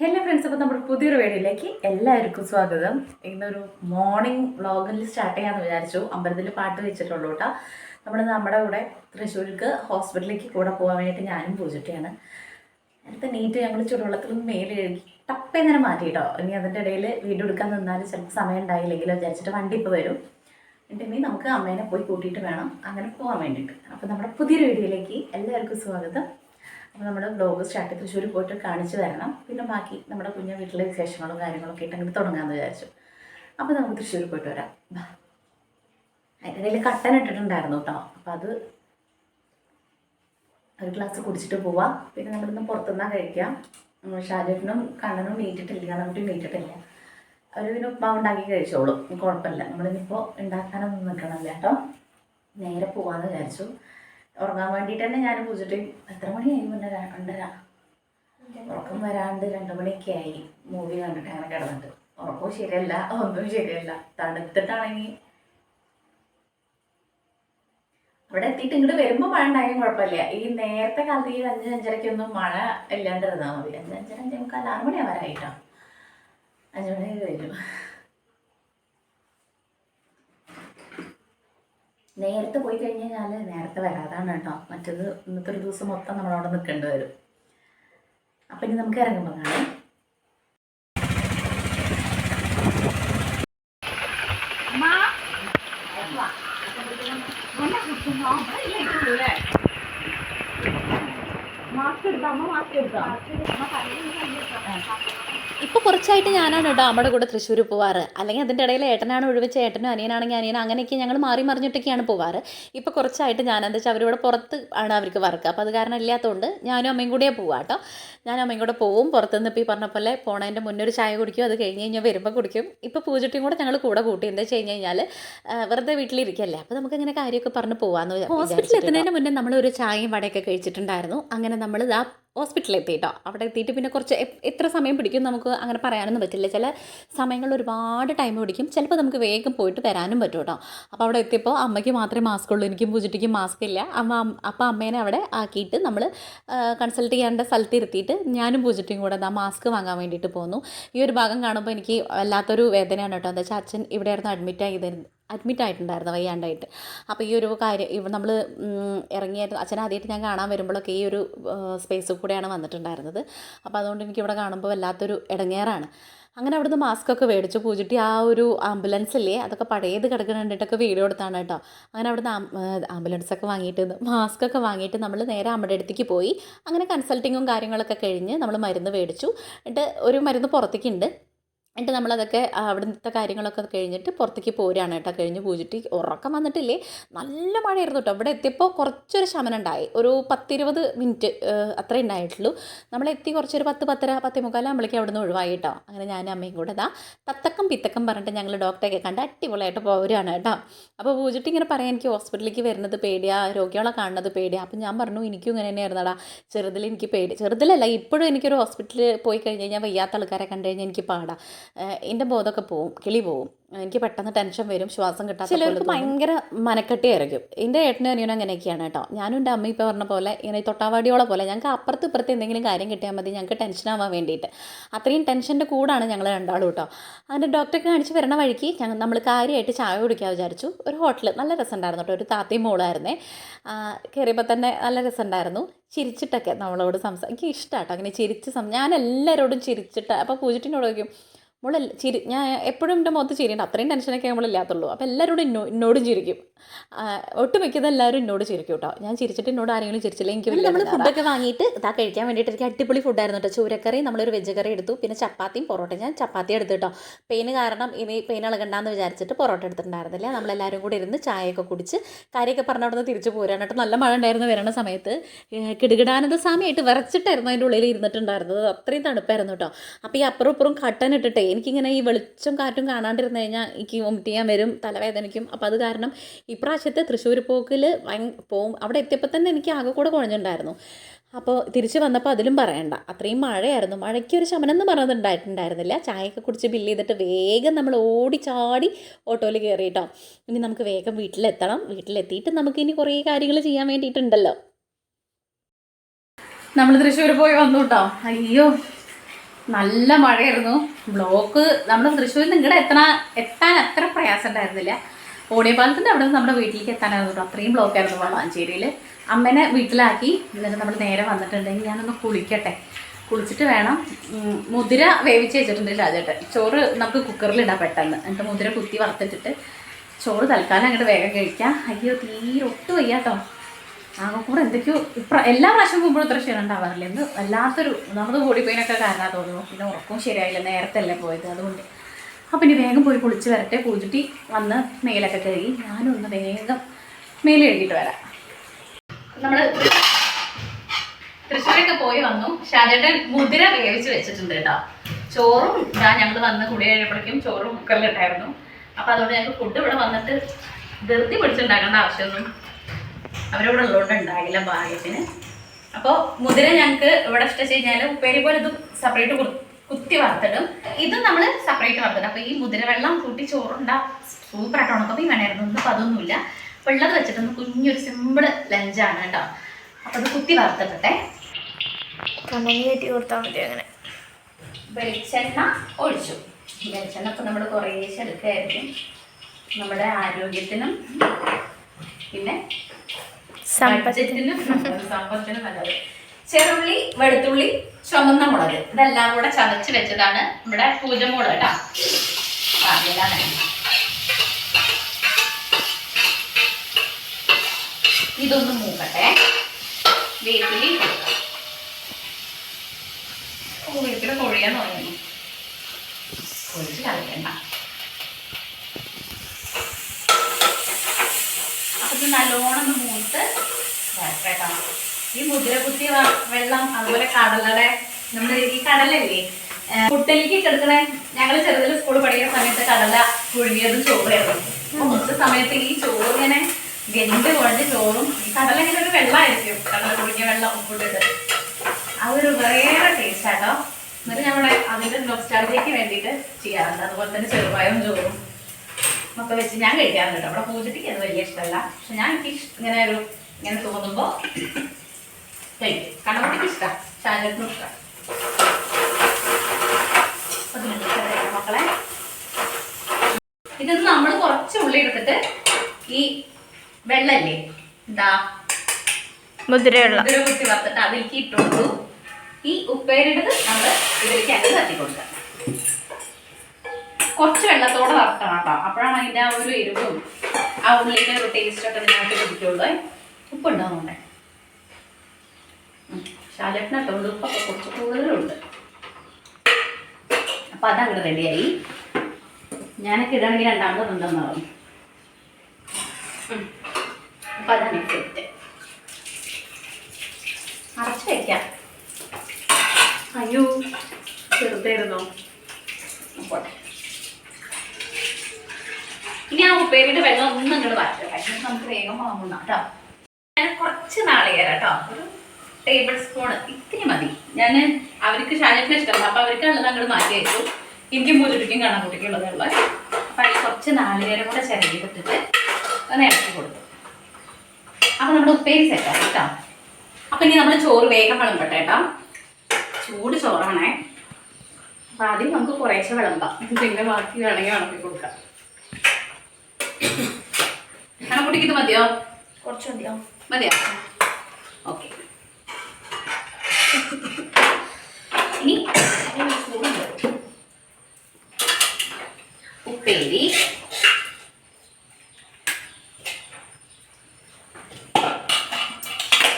Hello friends അപ്പോൾ നമ്മുടെ പുതിയൊരു വീഡിയോയിലേക്ക് എല്ലാവർക്കും സ്വാഗതം. ഇന്നൊരു മോർണിംഗ് വ്ളോഗിൽ സ്റ്റാർട്ട് ചെയ്യാമെന്ന് വിചാരിച്ചു. അമ്പലത്തിൽ പാട്ട് വെച്ചിട്ടുള്ളൂ കേട്ടോ. നമ്മൾ നമ്മുടെ കൂടെ തൃശ്ശൂർക്ക് ഹോസ്പിറ്റലിലേക്ക് കൂടെ പോകാൻ വേണ്ടിയിട്ട് ഞാനും പൂജിട്ടാണ് അടുത്ത നീറ്റ് ഞങ്ങൾ ചുടുവെള്ളത്തിൽ മേൽ കഴുകി ടപ്പ ഇങ്ങനെ മാറ്റി കേട്ടോ. ഇനി അതിന്റെ ഇടയിൽ വീട് എടുക്കാൻ നിന്നാൽ ചിലപ്പോൾ സമയം ഉണ്ടായില്ലെങ്കിലോ വിചാരിച്ചിട്ട് വണ്ടി ഇപ്പോൾ വരും. എന്നിട്ട് നമുക്ക് അമ്മേനെ പോയി കൂട്ടിയിട്ട് വേണം അങ്ങനെ പോകാൻ വേണ്ടിയിട്ട്. അപ്പോൾ നമ്മുടെ പുതിയൊരു വീഡിയോയിലേക്ക് എല്ലാവർക്കും സ്വാഗതം. അപ്പോൾ നമ്മുടെ ബ്ലോഗ് സ്റ്റാർട്ട് തൃശ്ശൂർ പോയിട്ട് കാണിച്ചു തരണം. പിന്നെ ബാക്കി നമ്മുടെ കുഞ്ഞു വീട്ടിലെ വിശേഷങ്ങളും കാര്യങ്ങളൊക്കെ ഒക്കെ അങ്ങനെ തുടങ്ങാമെന്ന് വിചാരിച്ചു. അപ്പോൾ നമുക്ക് തൃശ്ശൂർ പോയിട്ട് വരാം. അതിന്റെ ഇടയിൽ കട്ടൻ ഇട്ടിട്ടുണ്ടായിരുന്നു കേട്ടോ അപ്പോൾ അത് ഒരു ഗ്ലാസ് കുടിച്ചിട്ട് പോവാം. പിന്നെ നമ്മളിന്ന് പുറത്തുനിന്നാൽ കഴിക്കാം. ഷാജഫിനും കണ്ണനും നീറ്റിട്ടില്ല കണ്ണൻകുട്ടി നീറ്റിട്ടില്ല അവർ പിന്നെ ഉപ്പ ഉണ്ടാക്കി കഴിച്ചോളും. കുഴപ്പമില്ല. നമ്മളിനിപ്പോൾ ഉണ്ടാക്കാനൊന്നും നിൽക്കണമല്ലേ കേട്ടോ നേരെ പോകാമെന്ന് വിചാരിച്ചു. ഉറങ്ങാൻ വേണ്ടിയിട്ട് തന്നെ ഞാൻ പൂജിട്ട് എത്ര മണിയായി മുന്നേ രണ്ടര ഉറക്കം വരാണ്ട് രണ്ട് മണിയൊക്കെ ആയി മൂവി കണ്ടിട്ട് അങ്ങനെ കിടന്നിട്ട്. ഉറക്കവും ശരിയല്ല ഒന്നും ശരിയല്ല. തണുത്തിട്ടാണെങ്കിൽ അവിടെ എത്തിയിട്ട് ഇങ്ങോട്ട് വരുമ്പോൾ മഴ ഉണ്ടായാലും കുഴപ്പമില്ല. ഈ നേരത്തെ കാലത്ത് ഈ അഞ്ച് അഞ്ചരയ്ക്കൊന്നും മഴ ഇല്ലാണ്ടിരുന്നാൽ മതി. അഞ്ച് അഞ്ചര അഞ്ചേ മുക്കാൽ ആറ് മണി അഞ്ചു അഞ്ച് മണി കഴിഞ്ഞു. നേരത്തെ പോയി കഴിഞ്ഞ് കഴിഞ്ഞാൽ നേരത്തെ വരാതാണ് കേട്ടോ. മറ്റത് ഇന്നത്തെ ഒരു ദിവസം മൊത്തം നമ്മളവിടെ നിൽക്കേണ്ടി വരും. അപ്പം ഇനി നമുക്ക് ഇറങ്ങുമ്പോൾ കാണാം. ഇപ്പോൾ കുറച്ചായിട്ട് ഞാനാണ് കേട്ടോ അമ്മയുടെ കൂടെ തൃശ്ശൂർ പോവാറ്. അല്ലെങ്കിൽ അതിന്റെ ഇടയിൽ ഏട്ടനാണ് ഒഴിവിച്ച് ഏട്ടനും അനിയനാണെങ്കിൽ അനിയൻ അങ്ങനെയൊക്കെ ഞങ്ങൾ മാറി മറിഞ്ഞിട്ടൊക്കെയാണ് പോവാറ്. ഇപ്പോൾ കുറച്ചായിട്ട് ഞാൻ എന്താ വെച്ചാൽ അവരിവിടെ പുറത്ത് ആണ് അവർക്ക് വർക്ക്. അപ്പോൾ അത് കാരണം ഇല്ലാത്തതുകൊണ്ട് ഞാനും അമ്മയും കൂടിയേ പോവാ കേട്ടോ ഞാനും അമ്മയും കൂടെ പോവും. പുറത്തുനിന്ന് ഇപ്പോൾ ഈ പറഞ്ഞ പോലെ പോണതിന്റെ മുന്നേ ഒരു ചായ കുടിക്കും. അത് കഴിഞ്ഞ് കഴിഞ്ഞാൽ വരുമ്പോൾ കുടിക്കും. ഇപ്പോൾ പൂജട്ടിയും കൂടെ ഞങ്ങൾ കൂടെ കൂട്ടി എന്താ വെച്ച് കഴിഞ്ഞ് കഴിഞ്ഞാൽ വെറുതെ വീട്ടിലിരിക്കല്ലേ. അപ്പോൾ നമുക്ക് ഇങ്ങനെ കാര്യമൊക്കെ പറഞ്ഞ് പോവാന്ന് ഹോസ്പിറ്റലിൽ എത്തുന്നതിന് മുന്നേ നമ്മൾ ഒരു ചായയും വടയൊക്കെ കഴിച്ചിട്ടുണ്ടായിരുന്നു. അങ്ങനെ നമ്മൾ ആ ഹോസ്പിറ്റലിൽ എത്തിയിട്ടോ അവിടെ എത്തിയിട്ട് പിന്നെ കുറച്ച് എത്ര സമയം പിടിക്കും നമുക്ക് അങ്ങനെ പറയാനൊന്നും പറ്റില്ല. ചില സമയങ്ങളിൽ ഒരുപാട് ടൈം പിടിക്കും. ചിലപ്പോൾ നമുക്ക് വേഗം പോയിട്ട് വരാനും പറ്റും കേട്ടോ. അപ്പോൾ അവിടെ എത്തിയപ്പോൾ അമ്മയ്ക്ക് മാത്രമേ മാസ്ക് ഉള്ളൂ എനിക്കും പൂജിട്ടിക്കും മാസ്ക് ഇല്ല. അമ്മ അപ്പോൾ അമ്മേനെ അവിടെ ആക്കിയിട്ട് നമ്മൾ കൺസൾട്ട് ചെയ്യേണ്ട സ്ഥലത്ത് ഇരുത്തിയിട്ട് ഞാനും പൂജിട്ടിയും കൂടെ ആ മാസ്ക് വാങ്ങാൻ വേണ്ടിയിട്ട് പോന്നു. ഈ ഒരു ഭാഗം കാണുമ്പോൾ എനിക്ക് വല്ലാത്തൊരു വേദനയാണ് കേട്ടോ. എന്താ വെച്ചാൽ അച്ഛൻ ഇവിടെയായിരുന്നു അഡ്മിറ്റ് ആയതായിരുന്നു അഡ്മിറ്റ് ആയിട്ടുണ്ടായിരുന്നു വയ്യാണ്ടായിട്ട്. അപ്പോൾ ഈ ഒരു കാര്യം ഇവ നമ്മൾ ഇറങ്ങിയായിരുന്നു. അച്ഛൻ ആദ്യമായിട്ട് ഞാൻ കാണാൻ വരുമ്പോഴൊക്കെ ഈ ഒരു സ്പേസ് കൂടെയാണ് വന്നിട്ടുണ്ടായിരുന്നത്. അപ്പോൾ അതുകൊണ്ട് എനിക്ക് ഇവിടെ കാണുമ്പോൾ വല്ലാത്തൊരു ഇടങ്ങേറാണ് അങ്ങനെ അവിടുന്ന് മാസ്ക് ഒക്കെ മേടിച്ചു പൂജിട്ടി ആ ഒരു ആംബുലൻസ് ഇല്ലേ അതൊക്കെ പഴയത് കിടക്കുന്ന കണ്ടിട്ടൊക്കെ വീഡിയോ എടുത്താണ് കേട്ടോ. അങ്ങനെ അവിടുന്ന് ആംബുലൻസ് ഒക്കെ വാങ്ങിയിട്ട് മാസ്ക് ഒക്കെ വാങ്ങിയിട്ട് നമ്മൾ നേരെ അമ്മയുടെ അടുത്തേക്ക് പോയി. അങ്ങനെ കൺസൾട്ടിങ്ങും കാര്യങ്ങളൊക്കെ കഴിഞ്ഞ് നമ്മൾ മരുന്ന് മേടിച്ചു. എന്നിട്ട് ഒരു മരുന്ന് പുറത്തേക്കുണ്ട് എന്നിട്ട് നമ്മളതൊക്കെ അവിടുത്തെ കാര്യങ്ങളൊക്കെ കഴിഞ്ഞിട്ട് പുറത്തേക്ക് പോരുകയാണ് കേട്ടോ. കഴിഞ്ഞ് പൂജിട്ട് ഉറക്കം വന്നിട്ടില്ലേ? നല്ല മഴയായിരുന്നു കേട്ടോ. ഇവിടെ എത്തിയപ്പോൾ കുറച്ചൊരു ശമനം ഉണ്ടായി. ഒരു പത്തിരുപത് മിനിറ്റ് അത്രേ ഉണ്ടായിട്ടുള്ളൂ. നമ്മളെത്തി കുറച്ചൊരു പത്ത് പത്തര പത്തേ നമ്മളേക്ക് അവിടെ നിന്ന് ഒഴിവായി കേട്ടോ. അങ്ങനെ ഞാൻ അമ്മയും കൂടെ ഇതാ തത്തക്കം പിത്തക്കം പറഞ്ഞിട്ട് ഞങ്ങൾ ഡോക്ടറെയൊക്കെ കണ്ട് അടിപൊളിയായിട്ട് പോരുകയാണ് കേട്ടോ. അപ്പോൾ പൂജിട്ട് ഇങ്ങനെ പറയാൻ എനിക്ക് ഹോസ്പിറ്റലിലേക്ക് വരുന്നത് പേടിയാ രോഗികളെ കാണുന്നത് പേടിയാ. അപ്പം ഞാൻ പറഞ്ഞു എനിക്കും ഇങ്ങനെ തന്നെയായിരുന്നടാ. ചെറുതിൽ എനിക്ക് പേടി ചെറുതിലല്ല ഇപ്പോഴും എനിക്കൊരു ഹോസ്പിറ്റലിൽ പോയി കഴിഞ്ഞ് കഴിഞ്ഞാൽ വയ്യാത്ത ആൾക്കാരെ കണ്ടു കഴിഞ്ഞാൽ എനിക്ക് പാടാം. എന്റെ ബോധമൊക്കെ പോവും കിളി പോവും. എനിക്ക് പെട്ടെന്ന് ടെൻഷൻ വരും ശ്വാസം കിട്ടാത്ത ചിലർക്ക് ഭയങ്കര മനക്കെട്ടിയായിരിക്കും എന്റെ ഏട്ടനും അനിയനും അങ്ങനെയൊക്കെയാണ് കേട്ടോ. ഞാനും എന്റെ അമ്മ ഇപ്പോൾ പറഞ്ഞ പോലെ ഇങ്ങനെ തൊട്ടാവാടിയോളെ പോലെ ഞങ്ങൾക്ക് അപ്പുറത്ത് ഇപ്പുറത്ത് എന്തെങ്കിലും കാര്യം കിട്ടിയാൽ മതി ഞങ്ങൾക്ക് ടെൻഷനാവാൻ ആവാൻ വേണ്ടിയിട്ട്. അത്രയും ടെൻഷന്റെ കൂടാണ് ഞങ്ങൾ രണ്ടാളും കേട്ടോ. അതിന്റെ ഡോക്ടറെ കാണിച്ച് വരണ വഴിക്ക് ഞങ്ങൾ നമ്മൾ കാര്യമായിട്ട് ചായ കുടിക്കാൻ വിചാരിച്ചു. ഒരു ഹോട്ടൽ നല്ല രസമുണ്ടായിരുന്നു കേട്ടോ. ഒരു താത്തയും മോളായിരുന്നേ കയറിയപ്പോൾ തന്നെ നല്ല രസമുണ്ടായിരുന്നു. ചിരിച്ചിട്ടൊക്കെ നമ്മളോട് സംസാരിക്കും എനിക്ക് ഇഷ്ടമാട്ടോ അങ്ങനെ ചിരിച്ച് സം ഞാൻ എല്ലാവരോടും ചിരിച്ചിട്ട് അപ്പോൾ പൂജിറ്റിനോട് ചോദിക്കും മോളെ ചിരി ഞാൻ എപ്പോഴും എന്റെ മുഖത്ത് ചിരിയുണ്ട്. അത്രയും ടെൻഷനൊക്കെ നമ്മളില്ലാത്തുള്ളൂ അപ്പോൾ എല്ലാവരോടും എന്നോ എന്നോടും ചിരിക്കും. ഒട്ടുമിക്കത് എല്ലാവരും എന്നോട് ചിരിക്കും കേട്ടോ ഞാൻ ചിരിച്ചിട്ട് എന്നോട് ആരെങ്കിലും ചിരിച്ചില്ല എനിക്ക് നമ്മൾ ഫുഡൊക്കെ വാങ്ങിയിട്ട് ഇതാ കഴിക്കാൻ വേണ്ടിയിട്ട് എനിക്ക് അടിപൊളി ഫുഡായിരുന്നു കേട്ടോ ചൂരക്കറി നമ്മളൊരു വെജ് കറി എടുത്തു. പിന്നെ ചപ്പാത്തിയും പൊറോട്ട ഞാൻ ചപ്പാത്തി എടുത്തു കേട്ടോ പെയിന് കാരണം ഇനി പെയിൻ ഇളകണ്ടെന്ന് വിചാരിച്ചിട്ട് പൊറോട്ട എടുത്തിട്ടുണ്ടായിരുന്നില്ല. നമ്മളെല്ലാവരും കൂടി ഇരുന്ന് ചായയൊക്കെ കുടിച്ച് കാര്യമൊക്കെ പറഞ്ഞ അവിടെ നിന്ന് തിരിച്ച് പോരാൻ കേട്ടോ നല്ല മഴ ഉണ്ടായിരുന്നു വരണ സമയത്ത്. കിടുകിടാനന്ദ സമയമായിട്ട് വിറച്ചിട്ടായിരുന്നു അതിന്റെ ഉള്ളിൽ ഇരുന്നിട്ടുണ്ടായിരുന്നത്. അത്രയും തണുപ്പായിരുന്നു കേട്ടോ അപ്പോൾ ഈ അപ്പുറം ഇപ്പുറം കട്ടൻ ഇട്ടിട്ടേ എനിക്കിങ്ങനെ ഈ വെളിച്ചം കാറ്റും കാണാണ്ടിരുന്ന് കഴിഞ്ഞാൽ എനിക്ക് വൊമിറ്റ് ചെയ്യാൻ വരും തലവേദനയ്ക്കും. അപ്പോൾ അത് കാരണം ഇപ്രാവശ്യത്തെ തൃശ്ശൂർ പോക്കിൽ പോകും അവിടെ എത്തിയപ്പോൾ തന്നെ എനിക്ക് ആകെ കൂടെ കുഴഞ്ഞിട്ടുണ്ടായിരുന്നു അപ്പോൾ തിരിച്ച് വന്നപ്പോൾ അതിലും പറയണ്ട. അത്രയും മഴയായിരുന്നു. മഴയ്ക്ക് ഒരു ശമനം എന്ന് പറഞ്ഞത് ഉണ്ടായിട്ടുണ്ടായിരുന്നില്ല ചായയൊക്കെ കുടിച്ച് ബില്ല് ചെയ്തിട്ട് വേഗം നമ്മൾ ഓടി ചാടി ഓട്ടോയിൽ കയറിയിട്ടോ ഇനി നമുക്ക് വേഗം വീട്ടിലെത്തണം. വീട്ടിലെത്തിയിട്ട് നമുക്ക് ഇനി കുറേ കാര്യങ്ങൾ ചെയ്യാൻ വേണ്ടിയിട്ടുണ്ടല്ലോ. നമ്മൾ തൃശ്ശൂർ പോയി വന്നു കേട്ടോ അയ്യോ. നല്ല മഴയായിരുന്നു. ബ്ലോക്ക് നമ്മൾ തൃശ്ശൂരിൽ നിന്ന് ഇങ്ങടെ എത്തണ എത്താൻ അത്ര പ്രയാസം ഉണ്ടായിരുന്നില്ല ഓടിയപാലത്തിന്റെ അവിടെ നിന്ന് നമ്മുടെ വീട്ടിലേക്ക് എത്താനായിരുന്നു അത്രയും ബ്ലോക്കായിരുന്നു വളാഞ്ചേരിയിൽ അമ്മേനെ വീട്ടിലാക്കി. എന്നിട്ട് നമ്മൾ നേരെ വന്നിട്ടുണ്ടെങ്കിൽ ഞാനൊന്ന് കുളിക്കട്ടെ. കുളിച്ചിട്ട് വേണം. മുതിര വേവിച്ച് വെച്ചിട്ടുണ്ട് രാജേട്ടൻ. ചോറ് നമുക്ക് കുക്കറിലിടാം പെട്ടെന്ന്. എന്നിട്ട് മുതിര കുത്തി വറുത്തിട്ടിട്ട് ചോറ് തൽക്കാലം അങ്ങോട്ട് വേഗം കഴിക്കാം. അയ്യോ തീരെ ഒട്ടും വയ്യാട്ടോ. ആകെ കൂടെ എന്തൊക്കെയോ എല്ലാ പ്രാവശ്യം പോകുമ്പോഴും ഇത്ര ക്ഷീണം ഉണ്ടാവാറില്ല. എന്ത് വല്ലാത്തൊരു നമുക്ക് ബോഡി പെയിനൊക്കെ കാരണം തോന്നുന്നു. പിന്നെ ഉറക്കവും ശരിയായില്ല. നേരത്തെ അല്ലേ പോയത്. അതുകൊണ്ട് അപ്പം ഇനി വേഗം പോയി കുളിച്ച് വരട്ടെ. പൂജിട്ടി വന്ന് മേലൊക്കെ കഴുകി ഞാനൊന്ന് വേഗം മേലെ കഴുകിയിട്ട് വരാം. നമ്മൾ തൃശ്ശൂരൊക്കെ പോയി വന്നു. ഷാജേട്ടൻ മുതിര വേവിച്ച് വെച്ചിട്ടുണ്ട് കേട്ടോ. ചോറും ഞാൻ ഞങ്ങൾ വന്ന് കുടി കഴിയുമ്പോഴേക്കും ചോറും കുക്കറിലിട്ടായിരുന്നു. അപ്പം അതുകൊണ്ട് ഞങ്ങൾക്ക് ഫുഡ് ഇവിടെ വന്നിട്ട് ധൃതി പിടിച്ചുണ്ടാക്കേണ്ട ആവശ്യമൊന്നും അവരിവിടെ ഉള്ളതുകൊണ്ട് ഉണ്ടാകില്ല ഭാഗ്യത്തിന്. അപ്പോൾ മുതിര ഞങ്ങൾക്ക് ഇവിടെ ഇഷ്ടം കഴിഞ്ഞാൽ ഉപ്പേരി പോലെ ഇത് സെപ്പറേറ്റ് കുത്തി വറുത്തിടും. ഇത് നമ്മൾ സെപ്പറേറ്റ് വറുത്തിടും. അപ്പോൾ ഈ മുതിര വെള്ളം കൂട്ടി ചോറുണ്ടാ സൂപ്പറായിട്ട് ഈ വേണമായിരുന്നു. ഇന്നിപ്പോൾ അതൊന്നുമില്ല. അപ്പോൾ ഉള്ളത് വെച്ചിട്ടൊന്ന് കുഞ്ഞൊരു സിമ്പിൾ ലഞ്ചാണ് കേട്ടോ. അപ്പോൾ അത് കുത്തി വറുത്തിട്ടെ കണ്ണി കയറ്റി കൊടുത്താൽ മതി അങ്ങനെ. വെളിച്ചെണ്ണ ഒഴിച്ചു. വെളിച്ചെണ്ണ ഇപ്പം നമ്മൾ കുറേശ്ശെ എടുക്കുകയായിരിക്കും നമ്മുടെ ആരോഗ്യത്തിനും പിന്നെ ചെറുള്ളി വെളുത്തുള്ളി ചുമന്ന മുളക്. ഇതെല്ലാം കൂടെ ചതച്ച് വെച്ചതാണ് നമ്മുടെ പൂജമുളക് കേട്ടോ. പറഞ്ഞില്ലാതെ ഇതൊന്ന് മൂക്കട്ടെ. വേപ്പിലി ഓ കൊഴിയാൻ തുടങ്ങി കൊഴിച്ച് കളയണ്ട അപ്പൊ ഇത് നല്ലോണം ഒന്ന് മൂത്ത് വരട്ടെട്ടോ ഈ മുതിര കുത്തിയ വെള്ളം അതുപോലെ കടലയുടെ നമ്മുടെ ഈ കടലല്ലേ? കുട്ടലിക്ക് കിടക്കണ ഞങ്ങൾ ചെറുതിൽ സ്കൂളിൽ പഠിക്കുന്ന സമയത്ത് കടല പുഴുങ്ങിയതും ചോറായിരുന്നു കുറച്ച് സമയത്ത് ഈ ചോറ് ഇങ്ങനെ വെന്ത് കൊണ്ട് ചോറും കടല ഇങ്ങനെ ഒരു വെള്ളമായിരിക്കും. കടല പുഴുങ്ങിയ വെള്ളം ഉപ്പിട്ടിട്ട്. അതൊരു വേറെ ടേസ്റ്റ് ആട്ടോ എന്നിട്ട് നമ്മളെ അതിന്റെ നൊസ്റ്റാളിലേക്ക് വേണ്ടിയിട്ട് ചെയ്യാറുണ്ട്. അതുപോലെ തന്നെ ചെറുപായവും ചോറും ഒക്കെ വെച്ച് ഞാൻ കഴിക്കാറുണ്ട് അവിടെ പൂജയ്ക്ക് അത് വലിയ ഇഷ്ടമല്ല. പക്ഷെ ഞാൻ എനിക്ക് ഇങ്ങനെ ഒരു ഇങ്ങനെ തോന്നുമ്പോൾ കഴിക്കും കണ്ണുകുട്ടിക്ക് ഇഷ്ടം. ശാലത്തിനും ഇഷ്ടം. മക്കളെ. ഇതൊന്ന് നമ്മൾ കുറച്ച് ഉള്ളി എടുത്തിട്ട് ഈ വെള്ളല്ലേ? എന്താ മുതിരയുള്ള മുതിര കുത്തി വറുത്തിട്ട് അതിലേക്ക് ഇട്ട് കൊടുത്തു. ഈ ഉപ്പേരിടത് നമ്മൾ ഇതിലേക്ക് അങ്ങ് തട്ടി കൊടുക്കാം കുറച്ച് വെള്ളത്തോടെ വറുക്കണം കേട്ടോ. അപ്പോഴാണ് അതിന്റെ ആ ഒരു എരിവും ആ ഉള്ളിന്റെ ഒരു ടേസ്റ്റ് ഒക്കെ ഇതിനകത്ത് പിടിക്കുള്ളൂ ശാലട്ടിനകത്തുണ്ട് ഉപ്പൊക്കെ കുറച്ച് കൂടുതലുണ്ട്. അപ്പം അതങ്ങോട്ട് റെഡിയായി. ഞാനൊക്കെ ഇടാണെങ്കിൽ രണ്ടാമതുണ്ടെന്ന് പറഞ്ഞു അപ്പം അതാണ് സെറ്റ് അടച്ചു വെക്കാം. അയ്യോ ചെറുതായിരുന്നോ. പോട്ടെ. ഇനി ആ ഉപ്പേരിയുടെ വെള്ളം ഒന്നും ഇങ്ങോട്ട് എന്നിട്ട് നമുക്ക് വേഗം വാങ്ങുന്ന കേട്ടോ. ഞാൻ കുറച്ച് നാളികേരം കേട്ടോ. ഒരു ടേബിൾ സ്പൂൺ ഇത്തിരി മതി. ഞാൻ അവർക്ക് ഷാജറ്റിന് ഇഷ്ടമല്ല. അപ്പോൾ അവർക്ക് ഉള്ളത് അങ്ങോട്ട് മാറ്റി വെച്ചു. എനിക്കും പൂജയ്ക്കും കാണാൻ കുട്ടിക്കും ഉള്ളതുള്ള അപ്പം അതിൽ കുറച്ച് നാളികേരം കൂടെ ചിരകി ഇട്ടിട്ട് ഒന്ന് ഇറക്കി കൊടുത്തു. അപ്പം നമ്മുടെ ഉപ്പേരി സെറ്റാണ് കേട്ടോ. അപ്പം ഇനി നമ്മൾ ചോറ് വേഗം വിളമ്പട്ടെ കേട്ടോ. ചൂട് ചോറാണേ. അപ്പം ആദ്യം നമുക്ക് കുറേശ്ശെ വിളമ്പാം. പിന്നെ ബാക്കി വേണമെങ്കിൽ വിളമ്പി കൊടുക്കാം. കണക്കുട്ടിക്ക് ഇത് മതിയോ? കുറച്ച് മതിയോ? മതിയോ? ഓക്കെ. ഇനി ഉപ്പേരി.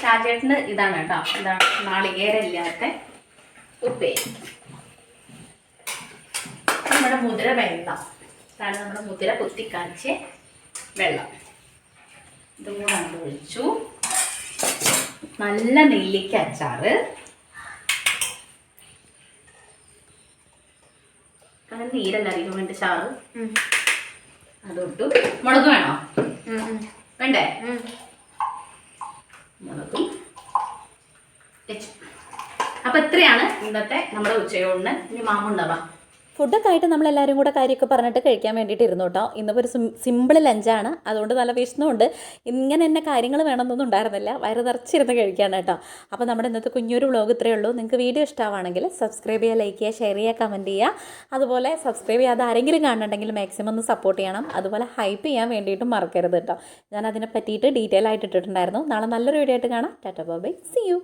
ഷാജേട്ടന് ഇതാണ് കേട്ടോ. ഇതാണ് നാളികേരമില്ലാത്ത ഉപ്പേരി. നമ്മുടെ മുതിര വെള്ളം. ഇതാണ് നമ്മുടെ മുതിര കുത്തിക്കാഴ്ച വെള്ളം. ഇതും കൂടെ നമ്മൾ ഒഴിച്ചു. നല്ല നെല്ലിക്ക അച്ചാറ്. നീരല്ല അധികം വേണ്ട ചാറ്. അതൊട്ടു മുളക് വേണോ? വേണ്ടേ? മുളകും. അപ്പൊ ഇത്രയാണ് ഇന്നത്തെ നമ്മുടെ ഉച്ചയോടിന്. ഇനി മാമുണ്ടാവാം. ഫുഡൊക്കെ ആയിട്ട് നമ്മളെല്ലാവരും കൂടെ കാര്യമൊക്കെ പറഞ്ഞിട്ട് കഴിക്കാൻ വേണ്ടിയിട്ട് ഇരുന്നു കേട്ടോ. ഇന്നിപ്പോൾ ഒരു സിമ്പിൾ ലഞ്ചാണ് അതുകൊണ്ട് നല്ല വിഷ്ണുണ്ട് ഇങ്ങനെ തന്നെ കാര്യങ്ങൾ വേണമെന്നൊന്നും ഉണ്ടായിരുന്നില്ല. വയറ് നിറച്ചിരുന്ന് കഴിക്കാണ് കേട്ടോ. അപ്പോൾ നമ്മുടെ ഇന്നത്തെ കുഞ്ഞൊരു വ്ളോഗ് ഇത്രയേ ഉള്ളൂ. നിങ്ങൾക്ക് വീഡിയോ ഇഷ്ടമാണെങ്കിൽ സബ്സ്ക്രൈബ് ചെയ്യുക ലൈക്ക് ചെയ്യുക ഷെയർ ചെയ്യുക കമന്റ് ചെയ്യുക. അതുപോലെ സബ്സ്ക്രൈബ് ചെയ്യാതെ ആരെങ്കിലും കാണുന്നുണ്ടെങ്കിൽ മാക്സിമം ഒന്ന് സപ്പോർട്ട് ചെയ്യണം. അതുപോലെ ഹൈപ്പ് ചെയ്യാൻ വേണ്ടിയിട്ടും മറക്കരുത് കേട്ടോ. ഞാൻ അതിനെ പറ്റിയിട്ട് ഡീറ്റെയിൽ ആയിട്ട് ഇട്ടിട്ടുണ്ടായിരുന്നു. നാളെ നല്ലൊരു വീഡിയോ ആയിട്ട് കാണാം. Tata by C U